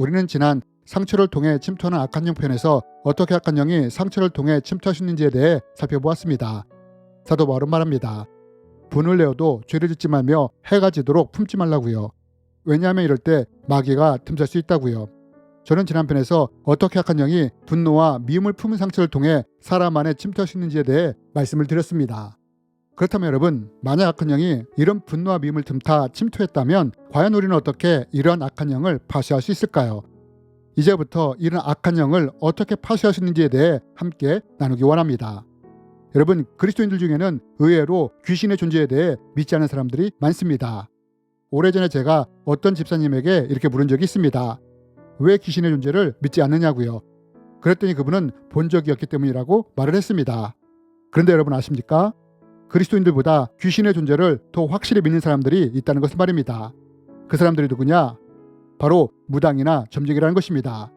우리는 지난 상처를 통해 침투하는 악한 영 편에서 어떻게 악한 영이 상처를 통해 있는지에 대해 살펴보았습니다. 사도 바울은 말합니다. 분을 내어도 죄를 짓지 말며 해가 지도록 품지 말라고요. 왜냐하면 이럴 때 마귀가 틈살 수 있다고요. 저는 지난 편에서 어떻게 악한 영이 분노와 미움을 품은 상처를 통해 사람 안에 있는지에 대해 말씀을 드렸습니다. 그렇다면 여러분, 만약 악한 영이 이런 분노와 미움을 틈타 침투했다면 과연 우리는 어떻게 이러한 악한 영을 파쇄할 수 있을까요? 이제부터 이런 악한 영을 어떻게 파쇄할 수 있는지에 대해 함께 나누기 원합니다. 여러분, 그리스도인들 중에는 의외로 귀신의 존재에 대해 믿지 않는 사람들이 많습니다. 오래전에 제가 어떤 집사님에게 이렇게 물은 적이 있습니다. 왜 귀신의 존재를 믿지 않느냐고요. 그랬더니 그분은 본 적이 없기 때문이라고 말을 했습니다. 그런데 여러분 아십니까? 그리스도인들보다 귀신의 존재를 더 확실히 믿는 사람들이 있다는 것을 말입니다. 그 사람들이 누구냐? 바로 무당이나 점쟁이라는 것입니다.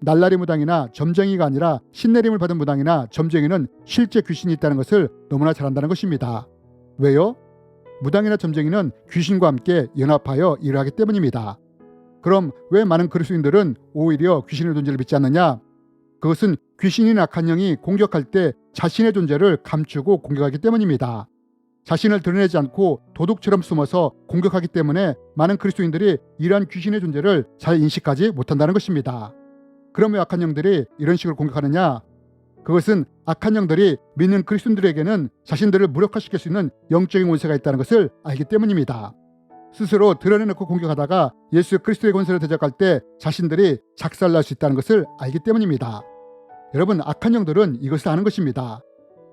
날라리 무당이나 점쟁이가 아니라 신내림을 받은 무당이나 점쟁이는 실제 귀신이 있다는 것을 너무나 잘 안다는 것입니다. 왜요? 무당이나 점쟁이는 귀신과 함께 연합하여 일을 하기 때문입니다. 그럼 왜 많은 그리스도인들은 오히려 귀신의 존재를 믿지 않느냐? 그것은 귀신인 악한 영이 공격할 때 자신의 존재를 감추고 공격하기 때문입니다. 자신을 드러내지 않고 도둑처럼 숨어서 공격하기 때문에 많은 그리스도인들이 이러한 귀신의 존재를 잘 인식하지 못한다는 것입니다. 그럼 왜 악한 영들이 이런 식으로 공격하느냐? 그것은 악한 영들이 믿는 그리스도인들에게는 자신들을 무력화시킬 수 있는 영적인 권세가 있다는 것을 알기 때문입니다. 스스로 드러내놓고 공격하다가 예수 그리스도의 권세를 대적할 때 자신들이 작살날 수 있다는 것을 알기 때문입니다. 여러분 악한 영들은 이것을 아는 것입니다.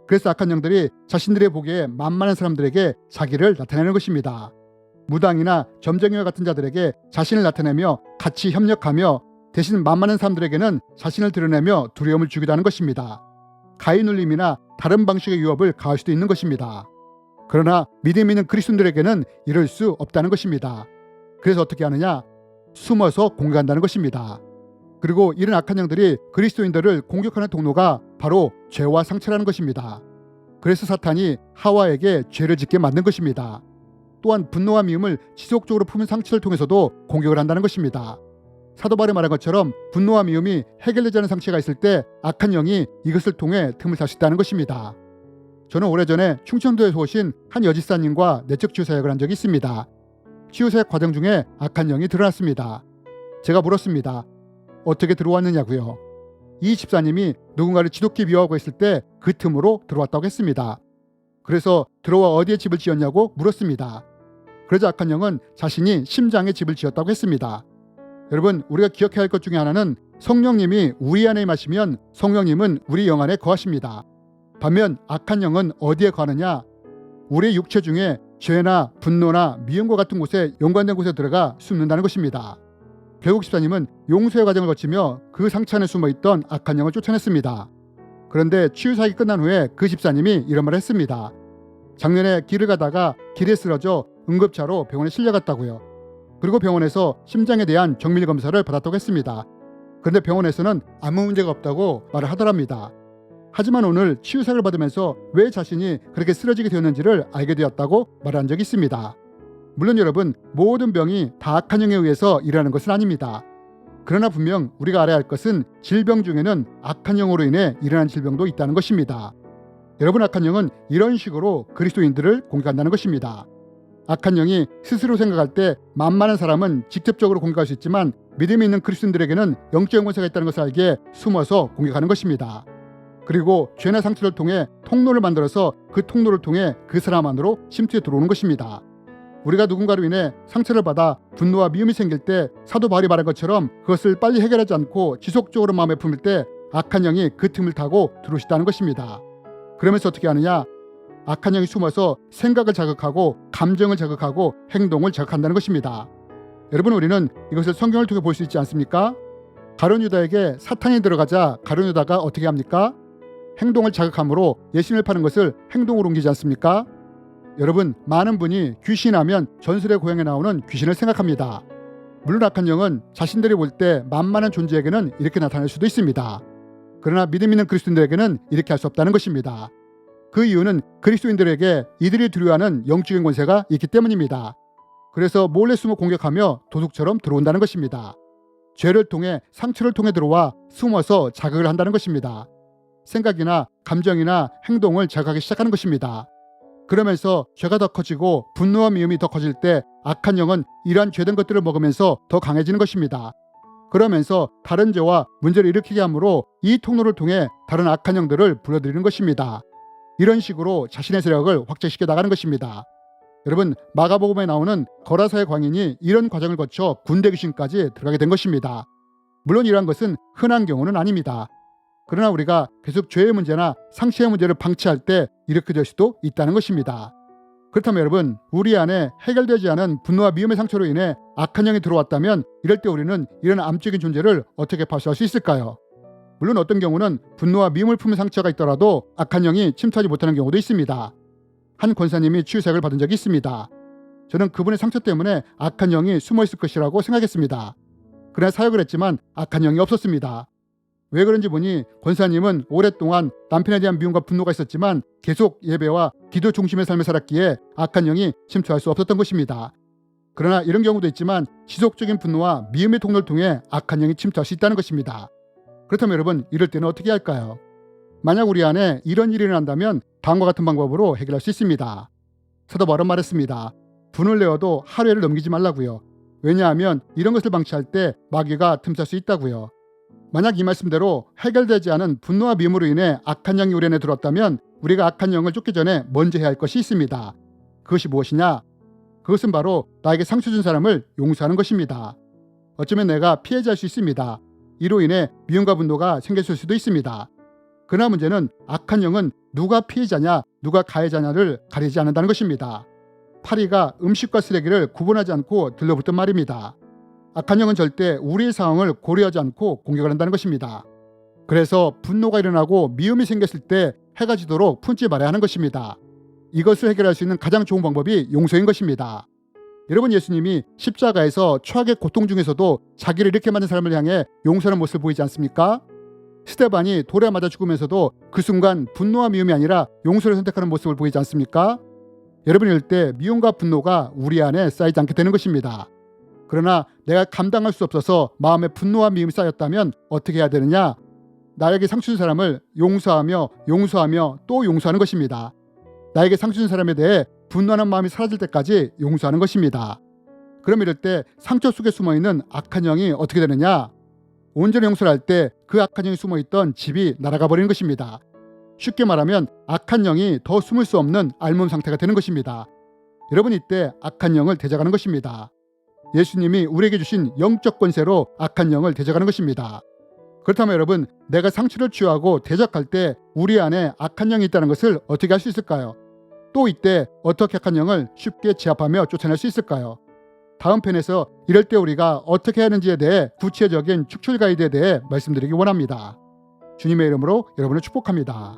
그래서 악한 영들이 자신들의 보기에 만만한 사람들에게 자기를 나타내는 것입니다. 무당이나 점쟁이와 같은 자들에게 자신을 나타내며 같이 협력하며 대신 만만한 사람들에게는 자신을 드러내며 두려움을 주기도 하는 것입니다. 가위 눌림이나 다른 방식의 유업을 가할 수도 있는 것입니다. 그러나 믿음 있는 그리스도인들에게는 이럴 수 없다는 것입니다. 그래서 어떻게 하느냐? 숨어서 공격한다는 것입니다. 그리고 이런 악한 영들이 그리스도인들을 공격하는 통로가 바로 죄와 상처라는 것입니다. 그래서 사탄이 하와에게 죄를 짓게 만든 것입니다. 또한 분노와 미움을 지속적으로 품은 상처를 통해서도 공격을 한다는 것입니다. 사도 바울이 말한 것처럼 분노와 미움이 해결되지 않은 상처가 있을 때 악한 영이 이것을 통해 틈을 있다는 것입니다. 저는 오래전에 충청도에서 오신 한 여지사님과 내적 치유 사역을 한 적이 있습니다. 치유 사역 과정 중에 악한 영이 드러났습니다. 제가 물었습니다. 어떻게 들어왔느냐고요. 이 집사님이 누군가를 지독히 미워하고 있을 때 그 틈으로 들어왔다고 했습니다. 그래서 들어와 어디에 집을 지었냐고 물었습니다. 그러자 악한 영은 자신이 심장에 집을 지었다고 했습니다. 여러분 우리가 기억해야 할 것 중에 하나는 성령님이 우리 안에 마시면 성령님은 우리 영 안에 거하십니다. 반면 악한 영은 어디에 거하느냐? 우리 육체 중에 죄나 분노나 미움과 같은 곳에 연관된 곳에 들어가 숨는다는 것입니다. 결국 집사님은 용서의 과정을 거치며 그 상처 안에 숨어 있던 악한 영을 쫓아냈습니다. 그런데 치유 사역이 끝난 후에 그 집사님이 이런 말을 했습니다. 작년에 길을 가다가 길에 쓰러져 응급차로 병원에 실려갔다고요. 그리고 병원에서 심장에 대한 정밀 검사를 받았다고 했습니다. 그런데 병원에서는 아무 문제가 없다고 말을 하더랍니다. 하지만 오늘 치유사를 받으면서 왜 자신이 그렇게 쓰러지게 되었는지를 알게 되었다고 말한 적이 있습니다. 물론 여러분 모든 병이 다 악한 영에 의해서 일어나는 것은 아닙니다. 그러나 분명 우리가 알아야 할 것은 질병 중에는 악한 영으로 인해 일어난 질병도 있다는 것입니다. 여러분 악한 영은 이런 식으로 그리스도인들을 공격한다는 것입니다. 악한 영이 스스로 생각할 때 만만한 사람은 직접적으로 공격할 수 있지만 믿음이 있는 그리스도인들에게는 영적 권세가 있다는 것을 알기에 숨어서 공격하는 것입니다. 그리고 죄나 상처를 통해 통로를 만들어서 그 통로를 통해 그 사람 안으로 침투해 들어오는 것입니다. 우리가 누군가로 인해 상처를 받아 분노와 미움이 생길 때 사도 바울이 말한 것처럼 그것을 빨리 해결하지 않고 지속적으로 마음에 품을 때 악한 영이 그 틈을 타고 들어오시다는 것입니다. 그러면서 어떻게 하느냐? 악한 영이 숨어서 생각을 자극하고 감정을 자극하고 행동을 자극한다는 것입니다. 여러분 우리는 이것을 성경을 통해 볼 수 있지 않습니까? 가룟 유다에게 사탄이 들어가자 가룟 유다가 어떻게 합니까? 행동을 자극함으로 예수님을 파는 것을 행동으로 옮기지 않습니까? 여러분 많은 분이 귀신하면 전설의 고향에 나오는 귀신을 생각합니다. 물론 악한 영은 자신들이 볼 때 만만한 존재에게는 이렇게 나타날 수도 있습니다. 그러나 믿음 있는 그리스도인들에게는 이렇게 할 수 없다는 것입니다. 그 이유는 그리스도인들에게 이들이 두려워하는 영적인 권세가 있기 때문입니다. 그래서 몰래 숨어 공격하며 도둑처럼 들어온다는 것입니다. 죄를 통해 상처를 통해 들어와 숨어서 자극을 한다는 것입니다. 생각이나 감정이나 행동을 자극하기 시작하는 것입니다. 그러면서 죄가 더 커지고 분노와 미움이 더 커질 때 악한 영은 이러한 죄된 것들을 먹으면서 더 강해지는 것입니다. 그러면서 다른 죄와 문제를 일으키게 하므로 이 통로를 통해 다른 악한 영들을 불러들이는 것입니다. 이런 식으로 자신의 세력을 확장시켜 나가는 것입니다. 여러분 마가복음에 나오는 거라사의 광인이 이런 과정을 거쳐 군대 귀신까지 들어가게 된 것입니다. 물론 이러한 것은 흔한 경우는 아닙니다. 그러나 우리가 계속 죄의 문제나 상처의 문제를 방치할 때 이렇게 될 수도 있다는 것입니다. 그렇다면 여러분 우리 안에 해결되지 않은 분노와 미움의 상처로 인해 악한 영이 들어왔다면 이럴 때 우리는 이런 암적인 존재를 어떻게 파수할 수 있을까요? 물론 어떤 경우는 분노와 미움을 품은 상처가 있더라도 악한 영이 침투하지 못하는 경우도 있습니다. 한 권사님이 치유사역을 받은 적이 있습니다. 저는 그분의 상처 때문에 악한 영이 숨어 있을 것이라고 생각했습니다. 그러나 사역을 했지만 악한 영이 없었습니다. 왜 그런지 보니 권사님은 오랫동안 남편에 대한 미움과 분노가 있었지만 계속 예배와 기도 중심의 삶을 살았기에 악한 영이 침투할 수 없었던 것입니다. 그러나 이런 경우도 있지만 지속적인 분노와 미움의 통로를 통해 악한 영이 침투할 수 있다는 것입니다. 그렇다면 여러분 이럴 때는 어떻게 할까요? 만약 우리 안에 이런 일이 일어난다면 다음과 같은 방법으로 해결할 수 있습니다. 사도 바로 말했습니다. 분을 내어도 하루에를 넘기지 말라고요. 왜냐하면 이런 것을 방치할 때 마귀가 틈찰 수 있다고요. 만약 이 말씀대로 해결되지 않은 분노와 미움으로 인해 악한 영이 우리 안에 들어왔다면 우리가 악한 영을 쫓기 전에 먼저 해야 할 것이 있습니다. 그것이 무엇이냐? 그것은 바로 나에게 상처 준 사람을 용서하는 것입니다. 어쩌면 내가 피해자일 수 있습니다. 이로 인해 미움과 분노가 생겼을 수도 있습니다. 그러나 문제는 악한 영은 누가 피해자냐, 누가 가해자냐를 가리지 않는다는 것입니다. 파리가 음식과 쓰레기를 구분하지 않고 들러붙던 말입니다. 악한 영은 절대 우리의 상황을 고려하지 않고 공격을 한다는 것입니다. 그래서 분노가 일어나고 미움이 생겼을 때 해가 지도록 품지 말아야 하는 것입니다. 이것을 해결할 수 있는 가장 좋은 방법이 용서인 것입니다. 여러분 예수님이 십자가에서 최악의 고통 중에서도 자기를 이렇게 만든 사람을 향해 용서하는 모습을 보이지 않습니까? 스테반이 돌에 맞아 죽으면서도 그 순간 분노와 미움이 아니라 용서를 선택하는 모습을 보이지 않습니까? 여러분 이럴 때 미움과 분노가 우리 안에 쌓이지 않게 되는 것입니다. 그러나 내가 감당할 수 없어서 마음에 분노와 미움이 쌓였다면 어떻게 해야 되느냐? 나에게 상처 준 사람을 용서하며 용서하며 또 용서하는 것입니다. 나에게 상처 준 사람에 대해 분노하는 마음이 사라질 때까지 용서하는 것입니다. 그럼 이럴 때 상처 속에 숨어 있는 악한 영이 어떻게 되느냐? 온전히 용서를 할 때 그 악한 영이 숨어 있던 집이 날아가 버리는 것입니다. 쉽게 말하면 악한 영이 더 숨을 수 없는 알몸 상태가 되는 것입니다. 여러분 이때 악한 영을 대적하는 것입니다. 예수님이 우리에게 주신 영적 권세로 악한 영을 대적하는 것입니다. 그렇다면 여러분, 내가 상처를 취하고 대적할 때 우리 안에 악한 영이 있다는 것을 어떻게 할 수 있을까요? 또 이때 어떻게 악한 영을 쉽게 제압하며 쫓아낼 수 있을까요? 다음 편에서 이럴 때 우리가 어떻게 하는지에 대해 구체적인 축출 가이드에 대해 말씀드리기 원합니다. 주님의 이름으로 여러분을 축복합니다.